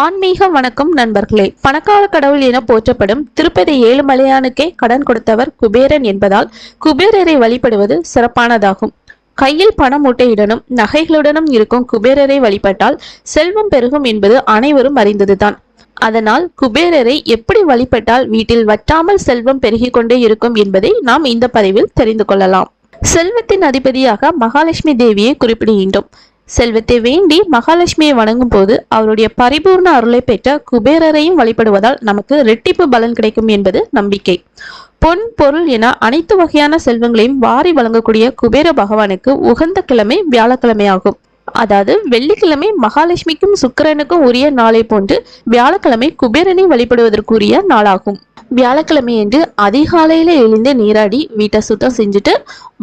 ஆன்மீக வணக்கம் நண்பர்களே. பணக்கார கடவுள் என போற்றப்படும் திருப்பதி ஏழுமலையானுக்கே கடன் கொடுத்தவர் குபேரன் என்பதால் குபேரரை வழிபடுவது சிறப்பானதாகும். கையில் பண மூட்டையுடனும் நகைகளுடனும் இருக்கும் குபேரரை வழிபட்டால் செல்வம் பெருகும் என்பது அனைவரும் அறிந்ததுதான். அதனால் குபேரரை எப்படி வழிபட்டால் வீட்டில் வற்றாமல் செல்வம் பெருகிக் கொண்டே இருக்கும் என்பதை நாம் இந்த பதிவில் தெரிந்து கொள்ளலாம். செல்வத்தின் அதிபதியாக மகாலட்சுமி தேவியை குறிப்பிடுகின்றோம். செல்வத்தை வேண்டி மகாலட்சுமியை வணங்கும் போது அவருடைய பரிபூர்ண அருளை பெற்ற குபேரரையும் வழிபடுவதால் நமக்கு ரெட்டிப்பு பலன் கிடைக்கும் என்பது நம்பிக்கை. பொன் பொருள் என அனைத்து வகையான செல்வங்களையும் வாரி வழங்கக்கூடிய குபேர பகவானுக்கு உகந்த கிழமை வியாழக்கிழமையாகும். அதாவது வெள்ளிக்கிழமை மகாலட்சுமிக்கும் சுக்கிரனுக்கும் உரிய நாளை போன்று வியாழக்கிழமை குபேரனை வழிபடுவதற்குரிய நாளாகும். வியாழக்கிழமையன்று அதிகாலையில எழுந்து நீராடி வீட்டை சுத்தம் செஞ்சுட்டு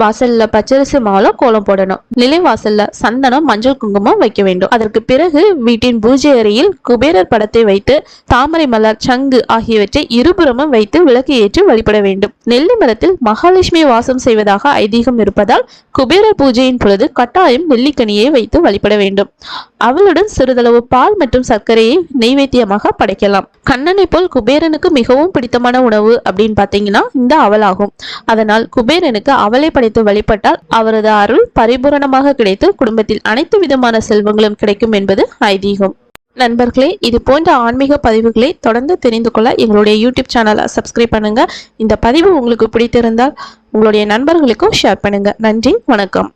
வாசல்ல பச்சரிசி மாலை கோலம் போடணும். நிலை வாசல்ல சந்தனம் மஞ்சள் குங்குமம் வைக்க வேண்டும். அதற்கு பிறகு வீட்டின் பூஜை அறையில் குபேரர் படத்தை வைத்து தாமரை மலர் சங்கு ஆகியவற்றை இருபுறமும் வைத்து விளக்கு ஏற்றி வழிபட வேண்டும். நெல்லி மரத்தில் மகாலட்சுமி வாசம் செய்வதாக ஐதீகம் இருப்பதால் குபேரர் பூஜையின் பொழுது கட்டாயம் நெல்லிக்கனியை வைத்து வழிபட வேண்டும். அவளுடன் சிறிதளவு பால் மற்றும் சர்க்கரையை நெய்வேத்தியமாக படைக்கலாம். கண்ணனை போல் குபேரனுக்கு மிகவும் பிடித்த பிடித்தமான உணவு அப்படின்னு பார்த்தீங்கன்னா இந்த அவலாகும். அதனால் குபேரனுக்கு அவலை படைத்து வழிபட்டால் அவரது அருள் பரிபூரணமாக கிடைத்து குடும்பத்தில் அனைத்து விதமான செல்வங்களும் கிடைக்கும் என்பது ஐதீகம். நண்பர்களே இது போன்ற ஆன்மீக பதிவுகளை தொடர்ந்து தெரிந்து கொள்ள எங்களுடைய யூடியூப் சேனலை சப்ஸ்கிரைப் பண்ணுங்க. இந்த பதிவு உங்களுக்கு பிடித்திருந்தால் உங்களுடைய நண்பர்களுக்கும் ஷேர் பண்ணுங்க. நன்றி வணக்கம்.